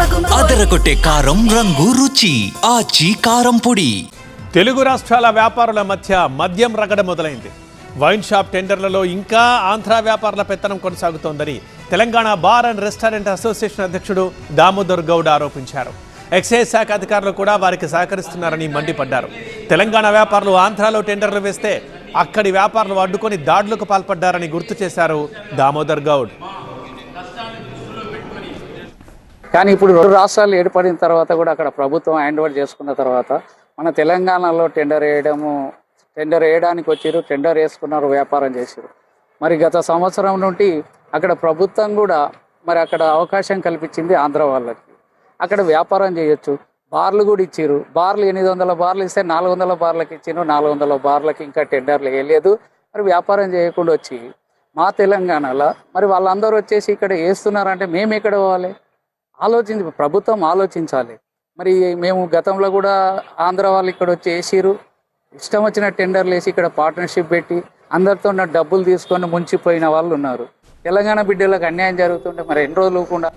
అదరగొట్టే కారం రంగు రుచి ఆచి కారం పొడి. తెలుగు రాష్ట్రాల వ్యాపారుల మధ్య మద్యం రగడ మొదలైంది. వైన్ షాప్ టెండర్లలో ఇంకా ఆంధ్ర వ్యాపారుల పెత్తనం కొనసాగుతోందని Telangana bar and restaurant association అధ్యక్షుడు దామోదర్ గౌడ్ ఆరోపించారు. ఎక్సైజ్ శాఖ అధికారులు కూడా వారికి సహకరిస్తున్నారని మండిపడ్డారు. తెలంగాణ వ్యాపారులు ఆంధ్రాలో టెండర్లు వేస్తే అక్కడి వ్యాపారులు అడ్డుకొని దాడులకు పాల్పడ్డారని గుర్తు చేశారు దామోదర్ గౌడ్. కానీ ఇప్పుడు రెండు రాష్ట్రాలు ఏర్పడిన తర్వాత కూడా అక్కడ ప్రభుత్వం హ్యాండ్ ఓవర్ చేసుకున్న తర్వాత మన తెలంగాణలో టెండర్ వేయడము టెండర్ వేయడానికి వచ్చారు టెండర్ వేసుకున్నారు వ్యాపారం చేశారు. మరి గత సంవత్సరం నుండి అక్కడ ప్రభుత్వం కూడా మరి అక్కడ అవకాశం కల్పించింది ఆంధ్ర వాళ్ళకి. అక్కడ వ్యాపారం చేయొచ్చు. బార్లు కూడా ఇచ్చారు. బార్లు ఎనిమిది వందల బార్లు ఇస్తే నాలుగు వందల బార్లకి ఇచ్చారు. నాలుగు వందల బార్లకి ఇంకా టెండర్లు వేయలేదు. మరి వ్యాపారం చేయకుండా వచ్చి మా తెలంగాణలో మరి వాళ్ళందరూ వచ్చేసి ఇక్కడ వేస్తున్నారంటే మేము ఎక్కడ పోవాలి? ఆలోచించి ప్రభుత్వం ఆలోచించాలి. మరి మేము గతంలో కూడా ఆంధ్ర వాళ్ళు ఇక్కడ వచ్చి వేసిరు ఇష్టం వచ్చిన టెండర్లు వేసి ఇక్కడ పార్ట్నర్షిప్ పెట్టి అందరితో ఉన్న డబ్బులు తీసుకొని ముంచిపోయిన వాళ్ళు ఉన్నారు. తెలంగాణ బిడ్డలకు అన్యాయం జరుగుతుంటే మరి ఎన్ని రోజులు కూడా